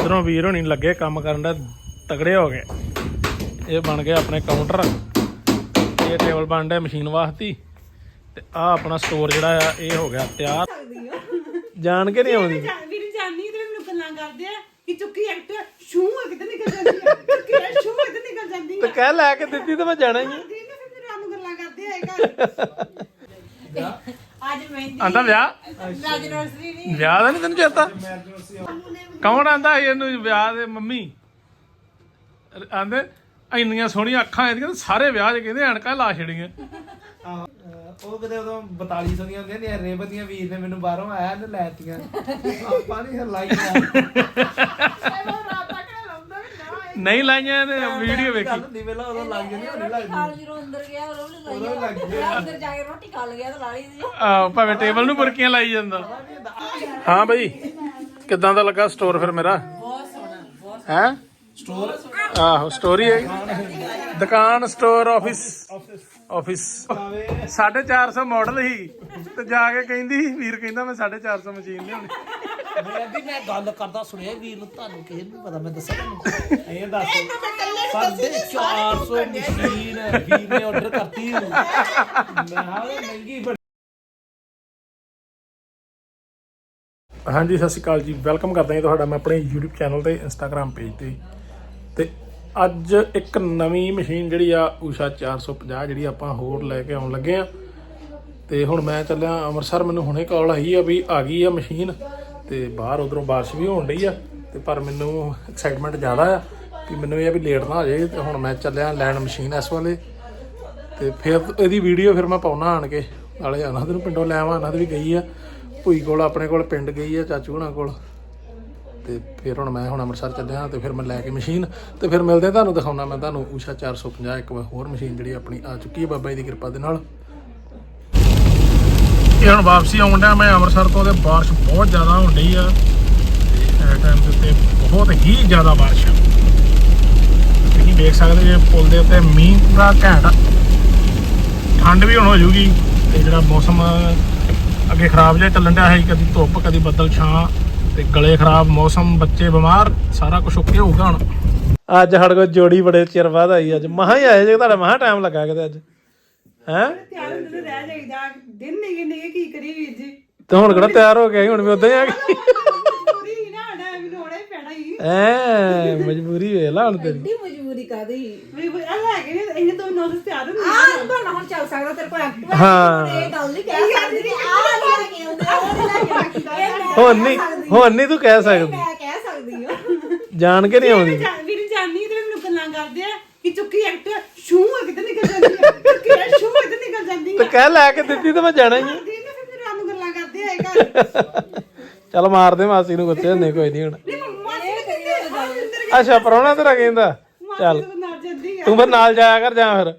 ਇਧਰੋਂ ਵੀਰ ਹੋਣੀ ਲੱਗੇ ਕੰਮ ਕਰਨ ਦਾ ਤਗੜੇ ਹੋ ਗਏ। ਇਹ ਬਣ ਗਏ ਆਪਣੇ ਕਾਊਂਟਰ ਇਹ ਟੇਬਲ ਬਣ ਡਿਆ ਮਸ਼ੀਨ ਵਾਸਤੇ। ਤੇ ਆ ਆਪਣਾ ਸਟੋਰ ਜਿਹੜਾ ਆ ਇਹ ਹੋ ਗਿਆ ਤਿਆਰ। ਜਾਣ ਕੇ ਨਹੀਂ ਆਉਂਦੀ। ਵੀਰ ਜਾਨੀ ਤੇ ਮੈਨੂੰ ਗੱਲਾਂ ਕਰਦੇ ਆ ਕਿ ਚੁੱਕੀ ਐਕਟ ਸ਼ੂ ਕਿਤੇ ਨਿਕਲ ਜਾਂਦੀ ਹੈ ਚੁੱਕੀ ਸ਼ੂ ਕਿਤੇ ਨਿਕਲ ਜਾਂਦੀ ਤੇ ਹੈ ਕਹਿ ਲੈ ਕੇ ਦਿੱਤੀ ਤੇ ਮੈਂ ਜਾਣਾ ਹੀ ਨੂੰ ਗੱਲਾਂ ਕਰਦੇ ਆ ਘਰ। ਅੱਜ ਮਹਿੰਦੀ ਆਂਦਾ ਵਿਆਹ? ਰਾਜਨਰਸਰੀ ਨਹੀਂ। ਵਿਆਹ ਦਾ ਨਹੀਂ ਤੈਨੂੰ ਚੇਤਾ? ਕੌਣ ਆਂਦਾ ਇਹਨੂੰ ਵਿਆਹ ਦੇ ਮੰਮੀ? ਆਂਦੇ ਇੰਨੀਆਂ ਸੋਹਣੀਆਂ ਅੱਖਾਂ ਇਹਦੀਆਂ ਤੇ ਸਾਰੇ ਵਿਆਹ 'ਚ ਕਹਿੰਦੇ ਐਨਕਾਂ ਲਾ ਛੜੀਆਂ। ਆਹ, ਉਹ ਕਿਤੇ ਉਦੋਂ 4200 ਦੀਆਂ ਹੁੰਦੀਆਂ ਨੇ ਰੇਬ ਦੀਆਂ ਵੀਰ ਨੇ ਮੈਨੂੰ ਬਾਹਰੋਂ ਆਇਆ ਤੇ ਲੈਤੀਆਂ ਆਪਾਂ ਨਹੀਂ ਹਲਾਈਆਂ ਨਹੀਂ ਲਾਈਆਂ ਇਹਨੇ ਵੀਡੀਓ ਵੇਖੀ। ਗੱਲ ਹੁੰਦੀ ਵੇਲਾ ਉਦੋਂ ਲੱਗ ਜਾਂਦੀ ਹੁਣ ਲੱਗ ਖਾਲ ਜਦੋਂ। ਅੰਦਰ ਗਿਆ ਉਹ ਨਹੀਂ ਉਦੋਂ ਲੱਗ ਲਾਈ ਅੰਦਰ ਜਾ ਕੇ ਰੋਟੀ ਖਾ ਲਿਆ ਤਾਂ ਲਾਲੀ ਸੀ। ਆਹ ਭਾਵੇਂ ਟੇਬਲ ਨੂੰ ਬੁਰਕੀਆਂ ਲਾਈ ਜਾਂਦਾ। ਹਾਂ ਬਈ। ਕਿੱਦਾਂ ਦਾ ਲੱਗਾ ਸਟੋਰ ਫਿਰ ਮੇਰਾ? ਬਹੁਤ ਸੋਹਣਾ ਬਹੁਤ ਹੈ? ਸਟੋਰ ਆਹੋ ਸਟੋਰੀ ਹੈ ਦੁਕਾਨ ਸਟੋਰ ਆਫਿਸ ਆਫਿਸ 450 ਮਾਡਲ ਹੀ ਤੇ ਜਾ ਕੇ ਕਹਿੰਦੀ ਵੀਰ ਕਹਿੰਦਾ ਮੈਂ 450 ਮਸ਼ੀਨ ਲਿਆਉਣੀ। ਮੈਂ ਵੀ ਮੈਂ ਗੱਲ ਕਰਦਾ ਸੁਣਿਆ ਵੀਰ ਨੂੰ ਤੁਹਾਨੂੰ ਕਿਸੇ ਨੂੰ ਪਤਾ ਮੈਂ ਦੱਸਾਂ ਤੁਹਾਨੂੰ ਇਹ ਦੱਸ। ਸਾਡੇ 400 ਮਸ਼ੀਨ ਵੀਰ ਨੇ ਆਰਡਰ ਕਰਤੀ। ਮੈਂ ਹਾਂ ਮਹਿੰਗੀ ਹਾਂਜੀ, ਸਤਿ ਸ਼੍ਰੀ ਅਕਾਲ ਜੀ। ਵੈਲਕਮ ਕਰਦਾ ਹਾਂ ਤੁਹਾਡਾ। ਮੈਂ ਆਪਣੇ YouTube ਚੈਨਲ ਤੇ Instagram ਪੇਜ ਤੇ। ਤੇ ਅੱਜ ਇੱਕ ਨਵੀਂ ਮਸ਼ੀਨ ਜਿਹੜੀ ਆ, ਊਸ਼ਾ 450 ਜਿਹੜੀ ਆਪਾਂ ਹੋਰ ਲੈ ਕੇ ਆਉਣ ਲੱਗੇ ਆ ਤੇ ਹੁਣ ਮੈਂ ਚੱਲਿਆ, ਅੰਮ੍ਰਿਤਸਰ ਮੈਨੂੰ ਹੁਣੇ ਕਾਲ ਆਈ ਆ ਵੀ ਆ ਗਈ ਆ ਮਸ਼ੀਨ ਤੇ ਬਾਹਰ ਉਧਰੋਂ ਬਾਰਿਸ਼ ਵੀ ਹੋਣ ਡਈ ਆ। ਤੇ ਪਰ ਮੈਨੂੰ ਐਕਸਾਈਟਮੈਂਟ ਜ਼ਿਆਦਾ ਆ ਕਿ ਮੈਨੂੰ ਇਹ ਆ ਵੀ ਲੇਟ ਨਾ ਹੋ ਜਾਏ। ਤੇ ਹੁਣ ਮੈਂ ਚੱਲਿਆ ਲੈਣ ਮਸ਼ੀਨ ਇਸ ਵਾਲੇ। ਤੇ ਫਿਰ ਇਹਦੀ ਵੀਡੀਓ ਫਿਰ ਮੈਂ ਪਾਉਣਾ ਆਣ ਕੇ। ਨਾਲੇ ਅਨੰਦ ਨੂੰ ਪਿੰਡੋਂ ਲੈ ਆਵਾਂ, ਅਨੰਦ ਵੀ ਗਈ ਆ। ਭੂਈ ਕੋਲ ਆਪਣੇ ਕੋਲ ਪਿੰਡ ਗਈ ਆ ਚਾਚੂ ਹੁਣਾਂ ਕੋਲ। ਤੇ ਫਿਰ ਹੁਣ ਮੈਂ ਹੁਣ ਅੰਮ੍ਰਿਤਸਰ ਚੱਲਿਆ ਤੇ ਫਿਰ ਮੈਂ ਲੈ ਕੇ ਮਸ਼ੀਨ ਤੇ ਫਿਰ ਮਿਲਦੇ ਤੁਹਾਨੂੰ ਦਿਖਾਉਣਾ ਮੈਂ ਤੁਹਾਨੂੰ ਊਸ਼ਾ 450 ਇੱਕ ਹੋਰ ਮਸ਼ੀਨ ਜਿਹੜੀ ਆਪਣੀ ਆ ਚੁੱਕੀ ਹੈ ਬਾਬਾ ਜੀ ਦੀ ਕਿਰਪਾ ਦੇ ਨਾਲ। ਇਹ ਹੁਣ ਵਾਪਸੀ ਆਉਣ ਡਿਆ, ਮੈਂ ਅੰਮ੍ਰਿਤਸਰ ਤੋਂ ਤੇ ਬਾਰਿਸ਼ ਬਹੁਤ ਜ਼ਿਆਦਾ ਹੋਣ ਡਈ ਆ। ਤੇ ਇਸ ਟਾਈਮ ਦੇ ਉੱਤੇ ਬਹੁਤ ਹੀ ਜ਼ਿਆਦਾ ਬਾਰਿਸ਼ ਆ। ਤੁਸੀਂ ਦੇਖ ਸਕਦੇ ਜੇ ਪੁਲ ਦੇ ਉੱਤੇ ਮੀਂਹ ਪੂਰਾ ਘੈਂਟ ਠੰਡ ਵੀ ਹੁਣ ਹੋ ਜੂਗੀ ਤੇ ਜਿਹੜਾ ਮੌਸਮ ਅੱਗੇ ਖਰਾਬ ਜਿਹਾ ਚੱਲਣ ਡਿਆ ਹੈ ਕਦੀ ਧੁੱਪ ਕਦੀ ਬੱਦਲ ਛਾਂ ਤੇ ਗਲੇ ਖਰਾਬ ਮੌਸਮ ਬੱਚੇ ਬਿਮਾਰ ਸਾਰਾ ਕੁਝ ਓਕੇ ਹੋਊਗਾ ਹੁਣ। ਅੱਜ ਸਾਡੇ ਕੋਲ ਜੋੜੀ ਬੜੇ ਚਿਰ ਬਾਅਦ ਆਈ ਅੱਜ ਮਹਾ ਹੀ ਆਏ ਜੇ ਤੁਹਾਡਾ ਮਹਾ ਟਾਈਮ ਲੱਗਾ ਕਿਤੇ ਅੱਜ। ਹੈ? ਤਿਆਰ ਹੁੰਦੇ ਤੇ ਰਹਿ ਜਾਈਦਾ ਦਿਨ ਨਿਗੇ ਨਿਗੇ ਕੀ ਕਰੀ ਵੀਰ ਜੀ? ਤੇ ਹੁਣ ਕਿਹੜਾ ਤਿਆਰ ਹੋ ਗਿਆ ਹੁਣ ਵੀ ਉਦਾਂ ਹੀ ਆ ਗਈ ਪੂਰੀ ਨਾ ਹਣਾ ਮੈਨੂੰ ਹੋਣਾ ਹੀ ਪੈਣਾ ਹੀ ਐ ਮਜਬੂਰੀ ਵੇਖ ਲਾ ਹੁਣ ਤੇਰੀ ਏਡੀ ਮਜਬੂਰੀ ਕਾਦੀ ਵੀ ਵੀ ਆ ਲੈ ਕੇ ਇਹਨੇ ਤੋਂ ਨੋਸ ਤਿਆਰ ਹੁੰਦੇ ਆਹ ਬਣਾ ਹੁਣ ਚੱਲ ਸਕਦਾ ਤੇਰੇ ਕੋਲ ਐਕਟਿਵਾ ਹਾਂ। ਇਹ ਗੱਲ ਨਹੀਂ ਕਹਿ ਸਕਦੀ। ਕਿ ਆਹ ਲੈ ਕੇ ਆਉਂਦੇ ਆ ਉਹ ਲੈ ਕੇ ਆਉਂਦੇ ਇਹ ਮੈਂ ਹੁਣ ਨਹੀਂ ਹੁਣ ਨਹੀਂ ਤੂੰ ਕਹਿ ਸਕਦੀ। ਮੈਂ ਕਹਿ ਸਕਦੀ ਹਾਂ। ਜਾਣ ਕੇ ਨਹੀਂ ਆਉਂਦੀ। ਵੀਰ ਜਾਨੀ ਤੇ ਮੈਨੂੰ ਗੱਲਾਂ ਕਰਦੇ ਆ ਕਿ ਚੁੱਕੀ ਐਕਟ ਸ਼ੂ ਕਿਤੇ ਨਿਕਲ ਜਾਂਦੀ ਹੈ ਸ਼ੂ ਕਿਤੇ ਨਿਕਲ ਜਾਂਦੀ ਤੇ ਹੈ ਕਹਿ ਲੈ ਕੇ ਦਿੱਤੀ ਤੇ ਮੈਂ ਜਾਣਾ ਹੀ ਆ। ਦੀ ਨਾ ਫਿਰ ਰਾਤ ਨੂੰ ਗੱਲਾਂ ਕਰਦੇ ਆ ਘਰ ਚੱਲ ਮਾਰ ਦੇ ਮਾਸੀ ਨੂੰ ਗੁੱਸੇ ਹੁੰਦੇ ਕੋਈ ਨਹੀਂ ਹੁਣ। ਨਹੀਂ ਮੰਮਾ ਇਹ ਕਰੀ ਅੰਦਰ ਅੱਛਾ ਪਰੋਣਾ ਤੇਰਾ ਕਹਿੰਦਾ। ਚੱਲ। ਤੋਂ ਨਾ ਜਾਂਦੀ ਆ। ਤੂੰ ਫਿਰ ਨਾਲ ਜਾਇਆ ਕਰ ਜਾਂ ਫਿਰ?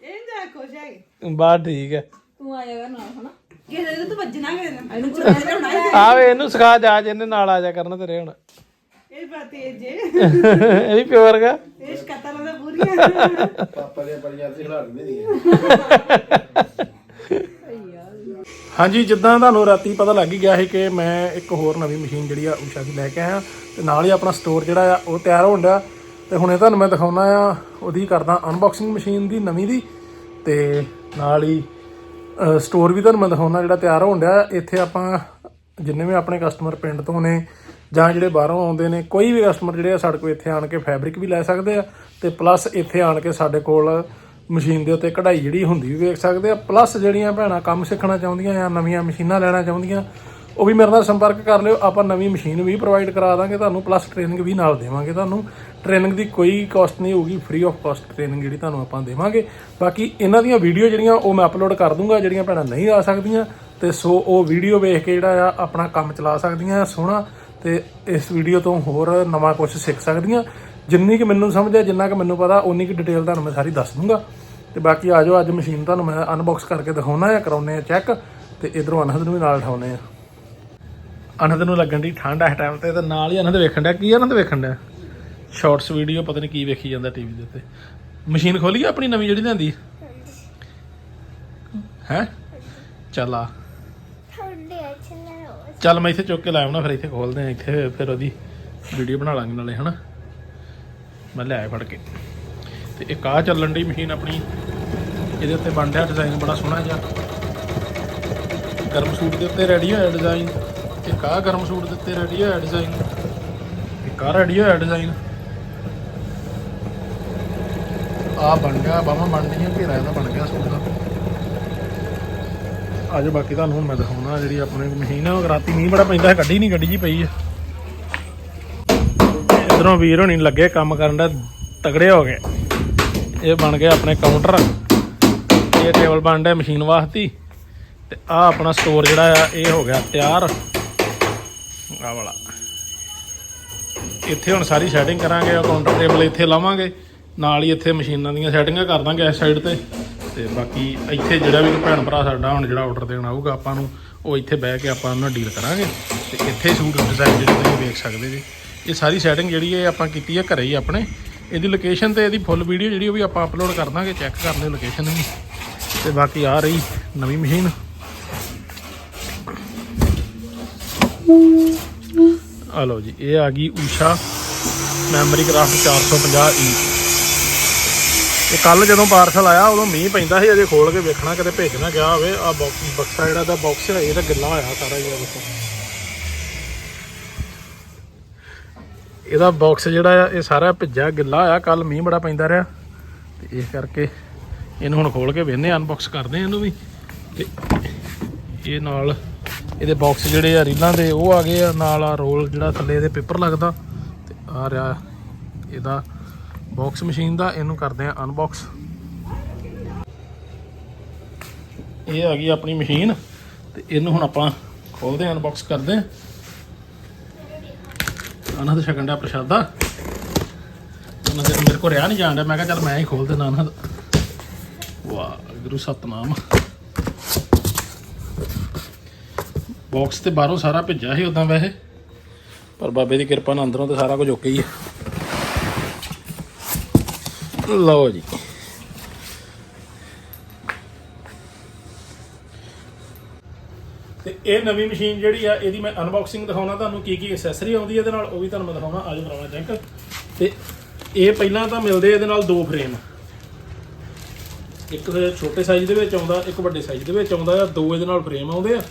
ਇਹ ਜਾ ਖੁਸ਼ ਹੈ ਬਾਤ ਠੀਕ ਹੈ ਤੂੰ ਆਏਗਾ ਨਾਲ ਹਨਾ? ਕਿਸੇ ਦੇ ਤੂੰ ਵੱਜਣਾ ਕਿਤੇ ਇਹਨੂੰ ਚੁੱਕ ਲੈਣਾ ਆਵੇ ਇਹਨੂੰ ਸਿਖਾ ਜਾ ਜਿਹਨੇ ਨਾਲ ਆ ਜਾ ਕਰਨਾ ਤੇਰੇ ਹੁਣ। ਇਹ ਬਾਤ ਇਹ ਜੇ। ਇਹ ਵੀ ਸ਼ਕਤਾਂ ਦਾ ਪੂਰੀਆਂ। ਪਾਪਾ ਦੇ ਪਰਿਵਾਰ ਤੇ ਖਿਲਾ ਦਿੰਦੇ ਹਾਂਜੀ, ਜਿੱਦਾਂ ਤੁਹਾਨੂੰ ਰਾਤੀ ਪਤਾ ਲੱਗ ਹੀ ਗਿਆ ਸੀ ਕਿ ਮੈਂ ਇੱਕ ਹੋਰ ਨਵੀਂ ਮਸ਼ੀਨ ਜਿਹੜੀ ਆ ਊਸ਼ਾ ਦੀ ਲੈ ਕੇ ਆਇਆ। ਤੇ ਨਾਲ ਹੀ ਆਪਣਾ ਸਟੋਰ ਜਿਹੜਾ ਆ, ਉਹ ਤਿਆਰ ਹੋਣ ਡਿਆ। ਤੇ ਹੁਣੇ ਤੁਹਾਨੂੰ ਮੈਂ ਦਿਖਾਉਣਾ ਆ, ਉਹਦੀ ਕਰਦਾ ਅਨਬਾਕਸਿੰਗ ਮਸ਼ੀਨ ਦੀ, ਨਵੀਂ ਦੀ। ਤੇ ਨਾਲ ਹੀ ਸਟੋਰ ਵੀ ਤੁਹਾਨੂੰ ਮੈਂ ਦਿਖਾਉਣਾ ਜਿਹੜਾ ਤਿਆਰ ਹੋਣ ਡਿਆ। ਇੱਥੇ ਆਪਾਂ ਜਿੰਨੇ ਵੀ ਆਪਣੇ ਕਸਟਮਰ ਪਿੰਡ ਤੋਂ ਨੇ ਜਾਂ ਜਿਹੜੇ ਬਾਹਰੋਂ ਆਉਂਦੇ ਨੇ, ਕੋਈ ਵੀ ਕਸਟਮਰ ਜਿਹੜੇ ਆ, ਸਾਡੇ ਕੋਲ ਇੱਥੇ ਆਣ ਕੇ ਫੈਬਰਿਕ ਵੀ ਲੈ ਸਕਦੇ ਆ। ਤੇ ਪਲੱਸ ਇੱਥੇ ਆਣ ਕੇ ਸਾਡੇ ਕੋਲ ਮਸ਼ੀਨ ਦੇ ਉੱਤੇ ਕਢਾਈ ਜਿਹੜੀ ਹੁੰਦੀ ਵੀ ਵੇਖ ਸਕਦੇ ਆ ਪਲੱਸ ਜਿਹੜੀਆਂ ਭੈਣਾਂ ਕੰਮ ਸਿੱਖਣਾ ਚਾਹੁੰਦੀਆਂ ਆ ਨਵੀਆਂ ਮਸ਼ੀਨਾਂ ਲੈਣਾ ਚਾਹੁੰਦੀਆਂ, ਉਹ ਵੀ ਮੇਰੇ ਨਾਲ ਸੰਪਰਕ ਕਰ ਲਿਓ, ਆਪਾਂ ਨਵੀਂ ਮਸ਼ੀਨ ਵੀ ਪ੍ਰੋਵਾਈਡ ਕਰਾ ਦਾਂਗੇ ਤੁਹਾਨੂੰ ਪਲੱਸ ਟ੍ਰੇਨਿੰਗ ਵੀ ਨਾਲ ਦੇਵਾਂਗੇ ਤੁਹਾਨੂੰ। ਟ੍ਰੇਨਿੰਗ ਦੀ ਕੋਈ ਕਾਸਟ ਨਹੀਂ ਹੋਊਗੀ ਫ੍ਰੀ ਆਫ ਕਾਸਟ ਟ੍ਰੇਨਿੰਗ ਜਿਹੜੀ ਤੁਹਾਨੂੰ ਆਪਾਂ ਦੇਵਾਂਗੇ। ਬਾਕੀ ਇਹਨਾਂ ਦੀਆਂ ਵੀਡੀਓ ਜਿਹੜੀਆਂ, ਉਹ ਮੈਂ ਅਪਲੋਡ ਕਰ ਦੂੰਗਾ, ਜਿਹੜੀਆਂ ਭੈਣਾਂ ਨਹੀਂ ਆ ਸਕਦੀਆਂ। ਤੇ ਸੋ ਉਹ ਵੀਡੀਓ ਵੇਖ ਕੇ ਜਿਹੜਾ ਆ, ਆਪਣਾ ਕੰਮ ਚਲਾ ਸਕਦੀਆਂ, ਸੋਹਣਾ। ਤੇ ਇਸ ਵੀਡੀਓ ਤੋਂ ਹੋਰ ਨਵਾਂ ਕੁਝ ਸਿੱਖ ਸਕਦੀਆਂ। ਜਿੰਨੀ ਕਿ ਮੈਨੂੰ ਸਮਝ ਆ ਜਿੰਨਾ ਕਿ ਮੈਨੂੰ ਪਤਾ ਉਨੀ ਕਿ ਡਿਟੇਲ ਤੁਹਾਨੂੰ ਮੈਂ ਸਾਰੀ ਦੱਸ ਦੂੰਗਾ। ਤੇ ਬਾਕੀ ਆ ਜਾਓ ਅੱਜ ਮਸ਼ੀਨ ਤੁਹਾਨੂੰ ਮੈਂ ਅਨਬਾਕਸ ਕਰਕੇ ਦਿਖਾਉਣਾ ਆ ਕਰਾਉਨੇ ਆ ਚੈੱਕ ਤੇ ਇਧਰੋਂ ਅਨਹਦ ਨੂੰ ਵੀ ਨਾਲ ਉਠਾਉਨੇ ਆ। ਅਨਹਦ ਨੂੰ ਲੱਗਣ ਦੀ ਠੰਡ ਇਸ ਟਾਈਮ ਤੇ ਤੇ ਨਾਲ ਹੀ ਅਨਹਦ ਵੇਖਣ ਡਿਆ ਕੀ ਅਨਹਦ ਵੇਖਣ ਡਿਆ? ਸ਼ਾਰਟਸ ਵੀਡੀਓ ਪਤਾ ਨਹੀਂ ਕੀ ਵੇਖੀ ਜਾਂਦਾ ਟੀਵੀ ਦੇ ਉੱਤੇ। ਮਸ਼ੀਨ ਖੋਲੀ ਆ ਆਪਣੀ ਨਵੀਂ ਜਿਹੜੀ ਲਿਆਂਦੀ? ਹੈ? ਚੱਲ ਆ। ਚੱਲ ਮੈਂ ਇੱਥੇ ਚੁੱਕ ਕੇ ਲਾਇਆ ਨਾ ਫਿਰ ਇੱਥੇ ਖੋਲਦੇ ਆ ਇੱਥੇ ਫਿਰ ਉਹਦੀ ਵੀਡੀਓ ਬਣਾ ਲਾਂਗੇ ਨਾਲੇ ਹਨਾ? ਮੈਂ ਲਿਆਇਆ ਫੜ ਕੇ। ਤੇ ਇੱਕ ਆ ਚੱਲਣ ਦੀ ਮਸ਼ੀਨ ਆਪਣੀ। ਇਹਦੇ ਉੱਤੇ ਬਣ ਰਿਹਾ ਡਿਜ਼ਾਈਨ ਬੜਾ ਸੋਹਣਾ ਜਿਹਾ। ਗਰਮ ਸੂਟ ਦੇ ਉੱਤੇ ਰੈਡੀ ਹੋਇਆ ਡਿਜ਼ਾਈਨ ਇੱਕ ਆ ਗਰਮ ਸੂਟ ਦੇ ਉੱਤੇ ਰੈਡੀ ਹੋਇਆ ਡਿਜ਼ਾਈਨ ਇੱਕ ਆ ਰੈਡੀ ਹੋਇਆ ਡਿਜ਼ਾਈਨ ਆ ਬਣ ਗਿਆ, ਬਾਹਾਂ ਬਣ ਗਈਆਂ ਘੇਰਾ ਇਹਦਾ ਬਣ ਗਿਆ ਸੂਟ ਦਾ। ਅੱਜ ਬਾਕੀ ਤੁਹਾਨੂੰ ਹੁਣ ਮੈਂ ਦਿਖਾਉਣਾ ਜਿਹੜੀ ਆਪਣੇ ਮਸ਼ੀਨ ਆ, ਉਹ ਰਾਤੀ ਮੀਂਹ ਬੜਾ ਪੈਂਦਾ ਹੈ ਕੱਢੀ ਨਹੀਂ ਗੱਡੀ ਜੀ ਪਈ ਹੈ ਇਧਰੋਂ ਵੀਰ ਹੋਣੀ ਲੱਗੇ ਕੰਮ ਕਰਨ ਦਾ ਤਗੜੇ ਹੋ ਗਏ। ਇਹ ਬਣ ਗਿਆ ਆਪਣੇ ਕਾਊਂਟਰ ਇਹ ਟੇਬਲ ਬਣ ਰਿਹਾ ਮਸ਼ੀਨ ਵਾਸਤੇ। ਤੇ ਆ ਆਪਣਾ ਸਟੋਰ ਜਿਹੜਾ ਆ, ਇਹ ਹੋ ਗਿਆ ਤਿਆਰ। ਆ ਵਾਲਾ। ਇੱਥੇ ਹੁਣ ਸਾਰੀ ਸੈਟਿੰਗ ਕਰਾਂਗੇ, ਉਹ ਕਾਊਂਟਰ ਟੇਬਲ ਇੱਥੇ ਲਾਵਾਂਗੇ। ਨਾਲ ਹੀ ਇੱਥੇ ਮਸ਼ੀਨਾਂ ਦੀਆਂ ਸੈਟਿੰਗਾਂ ਕਰ ਦਾਂਗੇ ਇਸ ਸਾਈਡ ਤੇ। ਤੇ ਬਾਕੀ ਇੱਥੇ ਜਿਹੜਾ ਵੀ ਭੈਣ ਭਰਾ ਸਾਡਾ ਹੁਣ ਜਿਹੜਾ ਆਰਡਰ ਦੇਣ ਆਊਗਾ ਆਪਾਂ ਨੂੰ, ਉਹ ਇੱਥੇ ਬਹਿ ਕੇ ਆਪਾਂ ਉਹਨਾਂ ਡੀਲ ਕਰਾਂਗੇ। ਤੇ ਇੱਥੇ ਸੂਟ ਡਿਜ਼ਾਈਨ ਜਿਹੜੇ ਤੁਸੀਂ ਵੇਖ ਸਕਦੇ ਜੀ। ਇਹ ਸਾਰੀ ਸੈਟਿੰਗ ਜਿਹੜੀ ਹੈ ਆਪਾਂ ਕੀਤੀ ਹੈ ਘਰੇ ਹੀ ਆਪਣੇ। ਇਹਦੀ ਲੋਕੇਸ਼ਨ ਤੇ ਇਹਦੀ ਫੁੱਲ ਵੀਡੀਓ ਜਿਹੜੀ ਉਹ ਵੀ ਆਪਾਂ ਅਪਲੋਡ ਕਰ ਦਾਂਗੇ ਚੈੱਕ ਕਰ ਲਿਓ ਲੋਕੇਸ਼ਨ ਵੀ ਤੇ ਬਾਕੀ ਆ ਰਹੀ ਨਵੀਂ ਮਸ਼ੀਨ ਆ ਲਓ ਜੀ, ਇਹ ਆ ਗਈ ਊਸ਼ਾ ਮੈਮਰੀ ਕਰਾਫਟ 450 ਈ ਇਹ ਕੱਲ ਜਦੋਂ ਪਾਰਸਲ ਆਇਆ, ਉਦੋਂ ਮੀਂਹ ਪੈਂਦਾ ਸੀ, ਅਜੇ ਖੋਲ ਕੇ ਵੇਖਣਾ, ਕਦੇ ਭੇਜ ਨਾ ਗਿਆ ਹੋਵੇ। ਆ ਬਕਸਾ ਜਿਹੜਾ ਦਾ ਬਾਕਸ ਹੈ ਇਹ ਤਾਂ ਗਿੱਲਾ ਹੋਇਆ ਸਾਰਾ ਹੀ ਆ ਇਹਦਾ ਬਾਕਸ ਜਿਹੜਾ ਆ, ਇਹ ਸਾਰਾ ਭਿੱਜਾ ਗਿੱਲਾ ਹੋਇਆ ਕੱਲ ਮੀਂਹ ਬੜਾ ਪੈਂਦਾ ਰਿਹਾ। ਤੇ ਇਸ ਕਰਕੇ ਇਹਨੂੰ ਹੁਣ ਖੋਲ ਕੇ ਵੇਖਦੇ ਅਨਬਾਕਸ ਕਰਦੇ ਆ ਇਹਨੂੰ ਵੀ। ਤੇ ਇਹ ਨਾਲ ਇਹਦੇ ਬਾਕਸ ਜਿਹੜੇ ਆ, ਰੀਲਾਂ ਦੇ, ਉਹ ਆ ਗਏ ਆ। ਨਾਲ ਆ ਰੋਲ ਜਿਹੜਾ ਥੱਲੇ ਇਹਦੇ ਪੇਪਰ ਲੱਗਦਾ। ਤੇ ਆ ਰਿਹਾ ਇਹਦਾ ਬਾਕਸ ਮਸ਼ੀਨ ਦਾ, ਇਹਨੂੰ ਕਰਦੇ ਆ ਅਨਬਾਕਸ ਇਹ ਆ ਗਈ ਆਪਣੀ ਮਸ਼ੀਨ ਤੇ ਇਹਨੂੰ ਹੁਣ ਆਪਾਂ ਖੋਲਦੇ ਆ ਅਨਬਾਕਸ ਕਰਦੇ ਆ ਉਹਨਾਂ ਦਾ ਛਕਣ ਦਾ ਪ੍ਰਸ਼ਾਦਾ। ਉਹਨਾਂ ਦੇ ਮੇਰੇ ਕੋਲ ਰਿਆ ਨਹੀਂ ਜਾਣ ਡਿਆ। ਮੈਂ ਕਿਹਾ ਚੱਲ ਮੈਂ ਹੀ ਖੋਲ ਦਿੰਦਾ ਉਹਨਾਂ ਦਾ ਵਾਹ ਗੁਰੂ ਸਤਨਾਮ। ਬਾਕਸ ਤੇ ਬਾਹਰੋਂ ਸਾਰਾ ਭਿੱਜਾ ਸੀ ਉਦਾਂ ਵੈਸੇ। ਪਰ ਬਾਬੇ ਦੀ ਕਿਰਪਾ ਨਾਲ ਅੰਦਰੋਂ ਤੇ ਸਾਰਾ ਕੁਝ ਓਕੇ ਹੀ ਹੈ ਲਓ ਜੀ। ਤੇ ਇਹ ਨਵੀਂ ਮਸ਼ੀਨ ਜਿਹੜੀ ਆ, ਇਹਦੀ ਮੈਂ ਅਨਬਾਕਸਿੰਗ ਦਿਖਾਉਣਾ ਤੁਹਾਨੂੰ ਕੀ ਕੀ ਐਕਸੈਸਰੀ ਆਉਂਦੀ ਹੈ ਇਹਦੇ ਨਾਲ, ਉਹ ਵੀ ਤੁਹਾਨੂੰ ਮੈਂ ਦਿਖਾਉਣਾ ਅੱਜ ਕਰਾਉਣਾ ਚੈੱਕ ਤੇ ਇਹ ਪਹਿਲਾਂ ਤਾਂ ਮਿਲਦੇ ਇਹਦੇ ਨਾਲ ਦੋ ਫਰੇਮ ਇੱਕ ਛੋਟੇ ਸਾਈਜ਼ ਦੇ ਵਿੱਚ ਆਉਂਦਾ, ਇੱਕ ਵੱਡੇ ਸਾਈਜ਼ ਦੇ ਵਿੱਚ ਆਉਂਦਾ ਆ ਦੋ ਇਹਦੇ ਨਾਲ ਫਰੇਮ ਆਉਂਦੇ ਆ।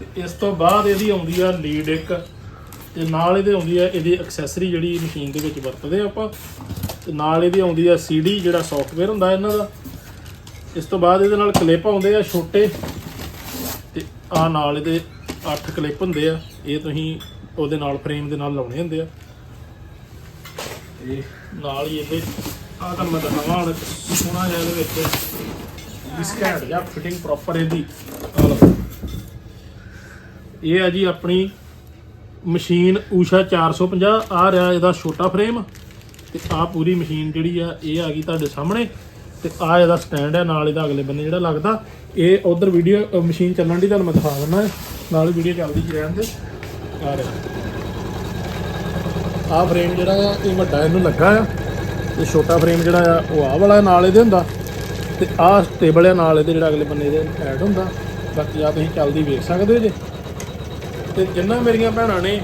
ਤੇ ਇਸ ਤੋਂ ਬਾਅਦ ਇਹਦੀ ਆਉਂਦੀ ਆ ਲੀਡ ਇੱਕ, ਤੇ ਨਾਲ ਇਹਦੇ ਆਉਂਦੀ ਆ ਇਹਦੀ ਐਕਸੈਸਰੀ ਜਿਹੜੀ ਮਸ਼ੀਨ ਦੇ ਵਿੱਚ ਵਰਤਦੇ ਆ ਆਪਾਂ। ਤੇ ਨਾਲ ਇਹਦੀ ਆਉਂਦੀ ਆ CD, ਜਿਹੜਾ ਸੌਫਟਵੇਅਰ ਹੁੰਦਾ ਇਹਨਾਂ ਦਾ। ਇਸ ਤੋਂ ਬਾਅਦ ਇਹਦੇ ਨਾਲ ਕਲਿੱਪ ਆਉਂਦੇ ਆ ਛੋਟੇ ਤੇ ਆ ਨਾਲ ਇਹਦੇ 8 ਕਲਿੱਪ ਹੁੰਦੇ ਆ। ਇਹ ਤੁਸੀਂ ਉਹਦੇ ਨਾਲ ਫਰੇਮ ਦੇ ਨਾਲ ਲਾਉਣੇ ਹੁੰਦੇ ਆ। ਤੇ ਨਾਲ ਹੀ ਇਹਦੇ ਆ ਤਾਂ ਮੈਂ ਦਿਖਾਵਾਂ ਹੁਣ ਸੋਹਣਾ ਜਿਹਾ ਇਹਦੇ ਵਿੱਚ ਡਿਸਕੈਟ ਜਾਂ ਫਿਟਿੰਗ ਪ੍ਰੋਪਰ ਇਹਦੀ। ਇਹ ਆ ਜੀ ਆਪਣੀ ਮਸ਼ੀਨ ਊਸ਼ਾ 450 ਆ ਰਿਹਾ ਇਹਦਾ ਛੋਟਾ ਫਰੇਮ ਤੇ ਆ ਪੂਰੀ ਮਸ਼ੀਨ ਜਿਹੜੀ ਆ, ਇਹ ਆ ਗਈ ਤੁਹਾਡੇ ਸਾਹਮਣੇ। ਤੇ ਆ ਇਹਦਾ ਸਟੈਂਡ ਹੈ, ਨਾਲ ਇਹਦਾ ਅਗਲੇ ਬੰਨੇ ਜਿਹੜਾ ਲੱਗਦਾ, ਇਹ ਉਧਰ ਵੀਡੀਓ ਮਸ਼ੀਨ ਚੱਲਣ ਦੀ ਤੁਹਾਨੂੰ ਮੈਂ ਦਿਖਾ ਦਿੰਦਾ। ਨਾਲ ਵੀਡੀਓ ਚੱਲਦੀ ਰਹਿਣ ਦੇ। ਆ ਰਿਹਾ। ਆ ਫਰੇਮ ਜਿਹੜਾ ਆ, ਇਹ ਵੱਡਾ ਇਹਨੂੰ ਲੱਗਾ ਆ। ਤੇ ਛੋਟਾ ਫਰੇਮ ਜਿਹੜਾ ਆ, ਉਹ ਆ ਵਾਲਾ ਨਾਲ ਇਹਦੇ ਹੁੰਦਾ। ਤੇ ਆਹ ਟੇਬਲ ਆ, ਨਾਲ ਇਹਦੇ ਜਿਹੜਾ ਅਗਲੇ ਬੰਨੇ ਦੇ ਐਡ ਹੁੰਦਾ। ਬਾਕੀ ਆ ਤੁਸੀਂ ਚੱਲਦੀ ਵੇਖ ਸਕਦੇ ਹੋ ਜੇ। ਤੇ ਜਿੰਨਾ ਮੇਰੀਆਂ ਭੈਣਾਂ ਨੇ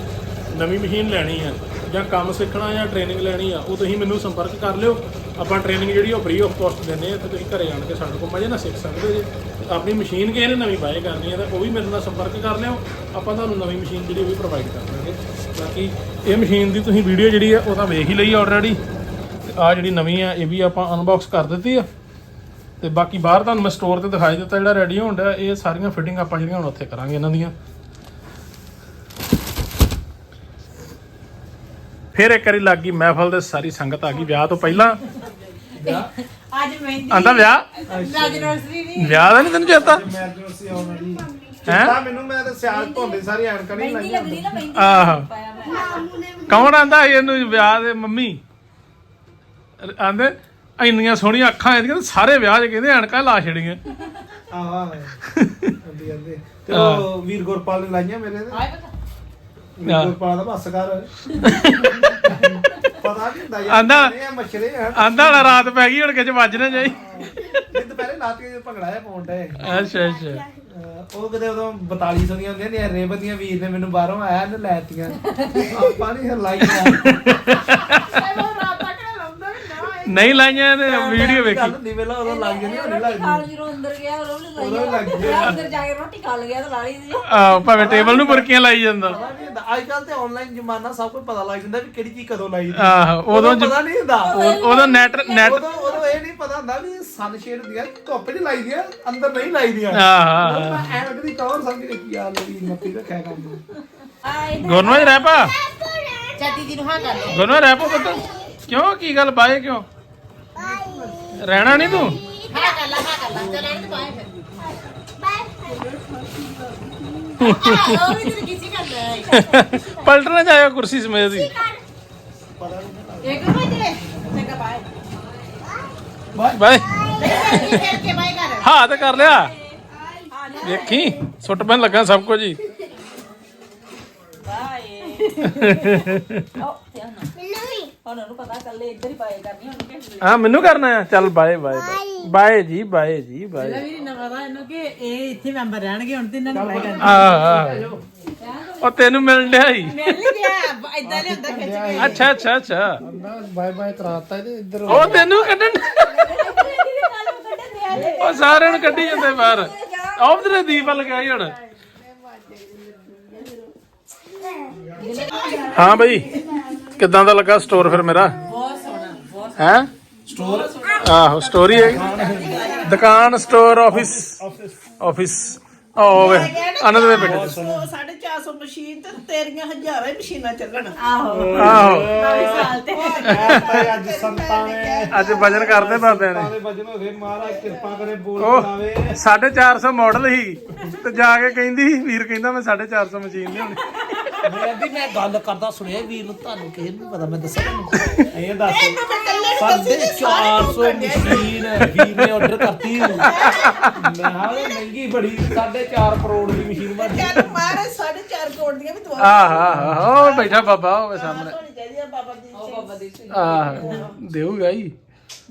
ਨਵੀਂ ਮਸ਼ੀਨ ਲੈਣੀ ਆ ਜਾਂ ਕੰਮ ਸਿੱਖਣਾ ਜਾਂ ਟ੍ਰੇਨਿੰਗ ਲੈਣੀ ਆ, ਉਹ ਤੁਸੀਂ ਮੈਨੂੰ ਸੰਪਰਕ ਕਰ ਲਿਓ। ਆਪਾਂ ਟ੍ਰੇਨਿੰਗ ਜਿਹੜੀ ਉਹ ਫ੍ਰੀ ਆਫ ਕਾਸਟ ਦਿੰਦੇ ਆ ਤੇ ਤੁਸੀਂ ਘਰੇ ਆਣ ਕੇ ਸਾਡੇ ਕੋਲ ਮਜੇ ਨਾਲ ਸਿੱਖ ਸਕਦੇ ਜੇ। ਆਪਣੀ ਮਸ਼ੀਨ ਕਿਸੇ ਨੇ ਨਵੀਂ ਬਾਏ ਕਰਨੀ ਹੈ ਤਾਂ ਉਹ ਵੀ ਮੇਰੇ ਨਾਲ ਸੰਪਰਕ ਕਰ ਲਿਓ। ਆਪਾਂ ਤੁਹਾਨੂੰ ਨਵੀਂ ਮਸ਼ੀਨ ਜਿਹੜੀ ਉਹ ਵੀ ਪ੍ਰੋਵਾਈਡ ਕਰ ਦਾਂਗੇ। ਬਾਕੀ ਇਹ ਮਸ਼ੀਨ ਦੀ ਤੁਸੀਂ ਵੀਡੀਓ ਜਿਹੜੀ ਆ ਉਹ ਤਾਂ ਵੇਖ ਹੀ ਲਈ ਆਲਰੇਡੀ ਤੇ ਆ ਜਿਹੜੀ ਨਵੀਂ ਆ ਇਹ ਵੀ ਆਪਾਂ ਅਨਬਾਕਸ ਕਰ ਦਿੱਤੀ ਆ। ਤੇ ਬਾਕੀ ਬਾਹਰ ਤੁਹਾਨੂੰ ਮੈਂ ਸਟੋਰ ਤੇ ਦਿਖਾਈ ਦਿੱਤਾ ਜਿਹੜਾ ਰੈਡੀ ਹੋਣ ਡਿਆ, ਇਹ ਸਾਰੀਆਂ ਫਿਟਿੰਗ ਆਪਾਂ ਜਿਹੜੀਆਂ ਹੁਣ ਉੱਥੇ ਕਰਾਂਗੇ ਇਹਨਾਂ ਦੀਆਂ। ਫਿਰ ਇੱਕ ਵਾਰੀ ਲੱਗ ਗਈ ਮਹਿਫਲ ਦੇ ਸਾਰੀ ਸੰਗਤ ਆ ਗਈ ਵਿਆਹ ਤੋਂ ਪਹਿਲਾਂ। ਅੱਜ ਮਹਿੰਦੀ ਆਂਦਾ ਵਿਆਹ? ਰਾਜਨਰਸਰੀ ਨਹੀਂ। ਵਿਆਹ ਦਾ ਨਹੀਂ ਤੈਨੂੰ ਚੇਤਾ? ਐਮਰਜੈਂਸੀ ਆਉਣੀ ਹੈ? ਤਾਂ ਮੈਨੂੰ ਮੈਂ ਤਾਂ ਸਿਆਲ ਧੋਂਦੇ ਸਾਰੀ ਐਨਕਾਂ ਨਹੀਂ ਮਹਿੰਦੀ ਲਾਈਆਂ ਲੱਗਦੀ ਨਾ ਮਹਿੰਦੀ ਆਹ। ਪਾਇਆ ਮੈਂ ਕੌਣ ਆਂਦਾ ਇਹਨੂੰ ਵਿਆਹ ਦੇ ਮੰਮੀ? ਆਂਦੇ ਇੰਨੀਆਂ ਸੋਹਣੀਆਂ ਅੱਖਾਂ ਇਹਦੀਆਂ ਤੇ ਸਾਰੇ ਵਿਆਹ 'ਚ ਕਹਿੰਦੇ ਅਣਕਾਂ ਲਾ ਛੜੀਆਂ। ਆਹ ਆਹ ਅੰਦੀ ਅੰਦੀ ਤੇ ਉਹ ਵੀਰ ਗੁਰਪਾਲ ਨੇ ਲਾਈਆਂ ਮੇਰੇ ਤੇ। ਗੁਰਪਾਲ ਦਾ ਬਸ ਕਰ ਪਤਾ ਨਹੀਂ ਹੁੰਦਾ ਆਂਦਾ- ਇਹ ਮਛਰੇ ਹਨ ਆਂਦਾ ਹੁਣ ਰਾਤ ਪੈ ਗਈ ਹੁਣ ਕਿਚ ਵੱਜ ਨਾ ਜਾਈ। ਇਹ ਦੁਪਹਿਰੇ ਲਾਤ ਕੇ ਭੰਗੜਾ ਹੈ ਹੈ ਅੱਛਾ ਅੱਛਾ। ਅਹ ਉਹ ਕਿਤੇ ਉਦੋਂ 4200 ਦੀਆਂ ਹੁੰਦੀਆਂ ਨੇ ਰੇਬਨ ਦੀਆਂ ਵੀਰ ਨੇ ਮੈਨੂੰ ਬਾਹਰੋਂ ਆਇਆ ਨੇ ਲੈਤੀਆਂ ਆਪਾਂ ਨਹੀਂ ਹਲਾਈਆਂ ਨਹੀਂ ਲਾਈਆਂ ਤੇ ਵੀਡੀਓ ਵੇਖੀ। ਗੱਲ ਨਹੀਂ ਵੇਲਾ ਉਦੋਂ ਲੱਗ ਜਾਂਦੀ ਹੁਣ ਨਹੀਂ ਲੱਗਦੀ ਖਾਲ ਜਦੋਂ ਅੰਦਰ ਗਿਆ ਉਹ ਵੀ ਉਦੋਂ ਵੀ ਲੱਗ ਲਾਈ ਗਿਆ। ਅੰਦਰ ਜਾ ਕੇ ਰੋਟੀ ਖਾ ਲਿਆ ਤਾਂ ਲਾ ਲਈ ਸੀ। ਆਹ ਭਾਵੇਂ ਟੇਬਲ ਨੂੰ ਬੁਰਕੀਆਂ ਲਾਈ ਜਾਂਦਾ। ਪਤਾ ਨਹੀਂ ਹੁੰਦਾ ਅੱਜ ਕੱਲ ਤੇ ਆਨਲਾਈਨ ਜ਼ਮਾਨਾ ਸਭ ਕੁਝ ਪਤਾ ਲੱਗ ਜਾਂਦਾ ਵੀ ਕਿਹੜੀ ਚੀਜ਼ ਕਦੋਂ ਲਾਈ ਦੀ। ਆਹ ਉਦੋਂ ਜ- ਪਤਾ ਨਹੀਂ ਹੁੰਦਾ। ਉਦੋਂ ਨੈਟ ਨੈਟ ਉਦੋਂ ਉਦੋਂ ਇਹ ਨਹੀਂ ਪਤਾ ਹੁੰਦਾ ਵੀ ਸਨ ਸ਼ੇਡ ਦੀਆਂ ਧੁੱਪ 'ਚ ਲਾਈ ਦੀਆਂ ਅੰਦਰ ਨਹੀਂ ਲਾਈ ਦੀਆਂ ਆਹ ਮੈਂ ਐਵੇਂ ਕਦੀ ਟੌਰ ਸਮਝ ਕੇ ਕੀ ਯਾਰ ਲਈ ਮੱਤੀ ਰੱਖਿਆ ਕੰਮ ਆਏ ਗੁਰਨਵਾਜ ਰਹਿ ਪਾ। ਚਾਟੀ ਜੀ ਨੂੰ ਹਾਂ ਕਰ ਲਓ। ਗੁਰਨਵਾਜ ਰਹਿ ਪਾ ਪੁੱਤ। ਕਿਉਂ? ਕੀ ਗੱਲ ਬਾਏ ਕਿਉਂ? ਰਹਿਣਾ ਨਹੀਂ ਤੂੰ? ਹਾਂ ਕਰ ਲਾ ਹਾਂ ਕਰ ਲਾ। ਚਲ ਐਂਡ ਬਾਏ ਫਿਰ। ਉਹ ਵੀ ਤੇਰੀ ਕਿਸੇ ਕਰਦਾ ਹੈ। ਪਲਟਣਾ ਜਾਏਗਾ ਕੁਰਸੀ ਸਮੇਤ ਹੀ। ਇੱਕ ਵਜੇ ਚੰਗਾ ਬਾਏ। ਬਾਏ। ਫਿਰ ਕੇ ਬਾਏ ਕਰ। ਹਾਂ ਤੇ ਕਰ ਲਿਆ। ਵੇਖੀ ਸੁੱਟ ਪੈਣ ਲੱਗਾ ਸਭ ਕੁਝ ਹੀ। ਬਾਏ। ਉਹ ਧਿਆਨ ਨਾਲ। ਹੁਣ ਉਹਨੂੰ ਪਤਾ ਕੱਲੇ ਇੱਧਰ ਹੀ ਬਾਏ ਕਰਨੀ ਹੁਣ ਕਿ ਹਾਂ ਮੈਨੂੰ ਕਰਨਾ ਹੈ। ਚੱਲ ਬਾਏ ਬਾਏ ਬਾਏ। ਜੀ ਬਾਏ ਜੀ ਬਾਏ। ਵੀ ਨਾ ਪਤਾ ਇਹਨੂੰ ਕਿ ਇਹ ਇੱਥੇ ਮੈਂਬਰ ਰਹਿਣਗੇ ਹੁਣ ਤੇ ਇਹਨਾਂ ਨੂੰ ਬਾਈ ਆਹ ਆਹ। ਉਹ ਤੈਨੂੰ ਮਿਲਣ ਡਿਆ ਹੀ ਮਿਲ ਨਹੀਂ ਗਿਆ ਇਦਾਂ ਨਹੀਂ ਹੁੰਦਾ ਖਿੱਚ ਕੇ। ਅੱਛਾ ਅੱਛਾ ਅੱਛਾ। ਬਾਏ ਬਾਏ ਕਰਾਤਾ ਇਹਦੇ ਇੱਧਰ ਉਹ ਤੈਨੂੰ ਕੱਢਣ ਉਹ ਸਾਰਿਆਂ ਨੂੰ ਕੱਢੀ ਜਾਂਦੇ ਬਾਹਰ। ਆਪ ਤੇਰੇ ਦੀਪ ਸੀ ਹੁਣ। ਹਾਂ ਬਈ। ਕਿੱਦਾਂ ਦਾ ਲੱਗਾ ਸਟੋਰ ਫਿਰ ਮੇਰਾ? ਬਹੁਤ ਸੋਹਣਾ ਬਹੁਤ ਹੈ? ਸਟੋਰ? ਆਹੋ ਸਟੋਰੀ ਹੈ ਦੁਕਾਨ ਸਟੋਰ ਆਫਿਸ ਆਫਿਸ ਆਹ ਵੇ ਆਨੰਦ ਦੇ ਬੇਟੇ 450 ਮਸ਼ੀਨ ਤੇ ਤੇਰੀਆਂ ਹਜ਼ਾਰਾਂ ਹੀ ਮਸ਼ੀਨਾਂ ਚੱਲਣ। ਆਹੋ। ਆਹੋ। ਨਵੇਂ ਸਾਲ ਤੇ। ਅੱਜ ਸੰਤਾਂ ਨੇ ਅੱਜ ਵਜਨ ਕਰਦੇ ਬਾਬਿਆਂ ਨੇ। ਵਜਨ ਹੋ ਗਏ ਮਹਾਰਾਜ ਕਿਰਪਾ ਕਰੇ ਬੋਲ ਕਰਾਵੇ 450 ਮਾਡਲ ਹੀ ਤੇ ਜਾ ਕੇ ਕਹਿੰਦੀ ਵੀਰ ਕਹਿੰਦਾ ਮੈਂ 450 ਮਸ਼ੀਨ ਲਿਆਉਣੀ। ਮੈਂ ਵੀ ਮੈਂ ਗੱਲ ਕਰਦਾ ਸੁਣਿਆ ਵੀਰ ਨੂੰ ਤੁਹਾਨੂੰ ਕਿਸੇ ਨੂੰ ਪਤਾ ਮੈਂ ਦੱਸਾਂ ਤੁਹਾਨੂੰ। ਇਹ ਦੱਸ। ਸਾਢੇ 400 ਮਸ਼ੀਨ ਵੀਰ ਨੇ ਆਰਡਰ ਕਰਤੀ। ਮੈਂ ਹਾਂ ਮਹਿੰਗੀ ਬੜੀ 4.5 ਕਰੋੜ ਦੀ ਮਸ਼ੀਨ ਬਣ ਗਈ। ਮਾਰੇ 4.5 ਕਰੋੜ ਦੀਆਂ ਵੀ ਦਵਾ ਆਹ ਆਹ ਆਹ, ਬੈਠਾ ਬਾਬਾ ਹੋਵੇ ਸਾਹਮਣੇ। ਹੋਣੀ ਚਾਹੀਦੀ ਆ ਬਾਬਾ ਦੀ ਬਾਬਾ ਦੀ ਆਹ ਦੇਊਗਾ ਹੀ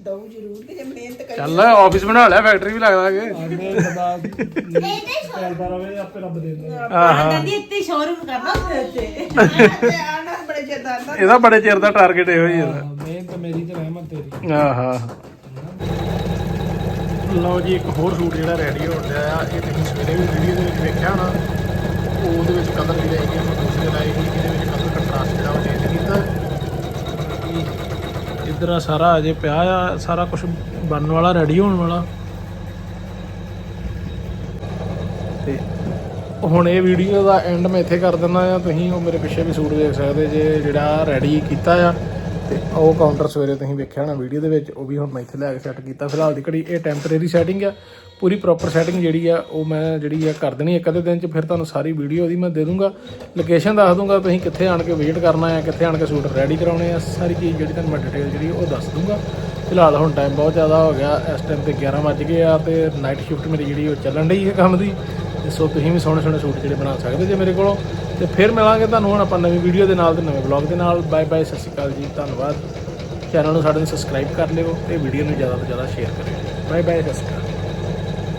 ਦਊ ਜ਼ਰੂਰ ਕਿ ਜੇ ਮਿਹਨਤ ਕਰੀ ਚੱਲ ਆਫਿਸ ਬਣਾ ਲਿਆ ਫੈਕਟਰੀ ਵੀ ਲੱਗਦਾ ਕਿ ਆਨੇ ਸਦਾ ਚੱਲਦਾ ਰਵੇ ਆਪੇ ਰੱਬ ਦੇ ਦਿੰਦਾ ਆਹ। ਕਹਿੰਦੀ ਇੱਥੇ ਸ਼ੋਰੂਮ ਕਰਨਾ ਤੇ। ਤੇ ਆਣਾ ਬੜੇ ਚੇਤਾ ਆਂਦਾ। ਇਹਦਾ ਬੜੇ ਚਿਰ ਦਾ ਟਾਰਗੇਟ ਇਹੋ ਹੀ ਹੈ ਮਿਹਨਤ ਮੇਰੀ ਤੇ ਰਹਿਮਤ ਤੇਰੀ। ਆਹਾ। ਲਓ ਜੀ ਇੱਕ ਹੋਰ ਸੂਟ ਜਿਹੜਾ ਰੈਡੀ ਹੋ ਰਿਹਾ ਆ ਇਹ ਤੁਸੀਂ ਸਵੇਰੇ ਵੀ ਵੀਡੀਓ ਦੇ ਵਿੱਚ ਵੇਖਿਆ ਹੋਣਾ। ਉਹਦੇ ਵਿੱਚ ਕਲਰ ਜਿਹੜੇ ਹੈਗੇ ਉਹ ਦੂਸਰੇ ਲਾਏ ਸੀ ਇਹਦੇ ਵਿੱਚ ਕਲਰ ਕੰਟਰਾਸਟ ਜਿਹੜਾ ਉਹ ਚੇਂਜ ਕੀਤਾ ਬਾਕੀ ਇੱਧਰ ਆ ਸਾਰਾ ਅਜੇ ਪਿਆ ਆ, ਸਾਰਾ ਕੁਝ ਬਣਨ ਵਾਲਾ ਰੈਡੀ ਹੋਣ ਵਾਲਾ। ਤੇ ਹੁਣ ਇਹ ਵੀਡੀਓ ਦਾ ਐਂਡ ਮੈਂ ਇੱਥੇ ਕਰ ਦਿੰਦਾ ਆ, ਤੁਸੀਂ ਉਹ ਮੇਰੇ ਪਿੱਛੇ ਵੀ ਸੂਟ ਦੇਖ ਸਕਦੇ ਜੇ ਜਿਹੜਾ ਰੈਡੀ ਕੀਤਾ ਆ। ਤੇ ਉਹ ਕਾਊਂਟਰ ਸਵੇਰੇ ਤੁਸੀਂ ਵੇਖਿਆ ਹੋਣਾ ਵੀਡੀਓ ਦੇ ਵਿੱਚ, ਉਹ ਵੀ ਹੁਣ ਮੈਂ ਇੱਥੇ ਲੈ ਕੇ ਸੈੱਟ ਕੀਤਾ। ਫਿਲਹਾਲ ਦੀ ਘੜੀ ਇਹ ਟੈਂਪਰੇਰੀ ਸੈਟਿੰਗ ਆ। ਪੂਰੀ ਪ੍ਰੋਪਰ ਸੈਟਿੰਗ ਜਿਹੜੀ ਆ, ਉਹ ਮੈਂ ਜਿਹੜੀ ਆ ਕਰ ਦੇਣੀ ਇੱਕ ਅੱਧੇ ਦਿਨ ਚ ਫਿਰ ਤੁਹਾਨੂੰ ਸਾਰੀ ਵੀਡੀਓ ਉਹਦੀ ਮੈਂ ਦੇ ਦੂੰਗਾ। ਲੋਕੇਸ਼ਨ ਦੱਸ ਦੂੰਗਾ, ਤੁਸੀਂ ਕਿੱਥੇ ਆਣ ਕੇ ਵਿਜ਼ਿਟ ਕਰਨਾ ਹੈ ਕਿੱਥੇ ਆਣ ਕੇ ਸੂਟ ਰੈਡੀ ਕਰਾਉਣੇ ਆ। ਸਾਰੀ ਚੀਜ਼ ਜਿਹੜੀ ਤੁਹਾਨੂੰ ਮੈਂ ਡਿਟੇਲ ਜਿਹੜੀ ਉਹ ਦੱਸ ਦੂੰਗਾ। ਫਿਲਹਾਲ ਹੁਣ ਟਾਈਮ ਬਹੁਤ ਜ਼ਿਆਦਾ ਹੋ ਗਿਆ, ਇਸ ਟਾਈਮ ਤੇ 11 ਵੱਜ ਗਏ ਆ ਤੇ ਨਾਈਟ ਸ਼ਿਫਟ ਮੇਰੀ ਜਿਹੜੀ ਉਹ ਚੱਲਣ ਡਈ ਹੈ ਕੰਮ ਦੀ। ਤੇ ਸੋ ਤੁਸੀਂ ਵੀ ਸੋਹਣੇ ਸੋਹਣੇ ਸੂਟ ਜਿਹੜੇ ਬਣਾ ਸਕਦੇ ਜੇ ਮੇਰੇ ਕੋਲੋਂ। ਤੇ ਫਿਰ ਮਿਲਾਂਗੇ ਤੁਹਾਨੂੰ ਹੁਣ ਆਪਾਂ ਨਵੀਂ ਵੀਡੀਓ ਦੇ ਨਾਲ ਤੇ ਨਵੇਂ ਵਲੌਗ ਦੇ ਨਾਲ। ਬਾਏ ਬਾਏ ਸਤਿ ਸ਼੍ਰੀ ਅਕਾਲ ਜੀ, ਧੰਨਵਾਦ। ਚੈਨਲ ਨੂੰ ਸਾਡੇ ਨੂੰ ਸਬਸਕ੍ਰਾਈਬ ਕਰ ਲਿਓ ਤੇ ਵੀਡੀਓ ਨੂੰ ਜ਼ਿਆਦਾ ਤੋਂ ਜ਼ਿਆਦਾ ਸ਼ੇਅਰ ਕਰਿਓ। ਬਾਏ ਬਾਏ ਸਤਿ ਸ਼੍ਰੀ ਅਕਾਲ।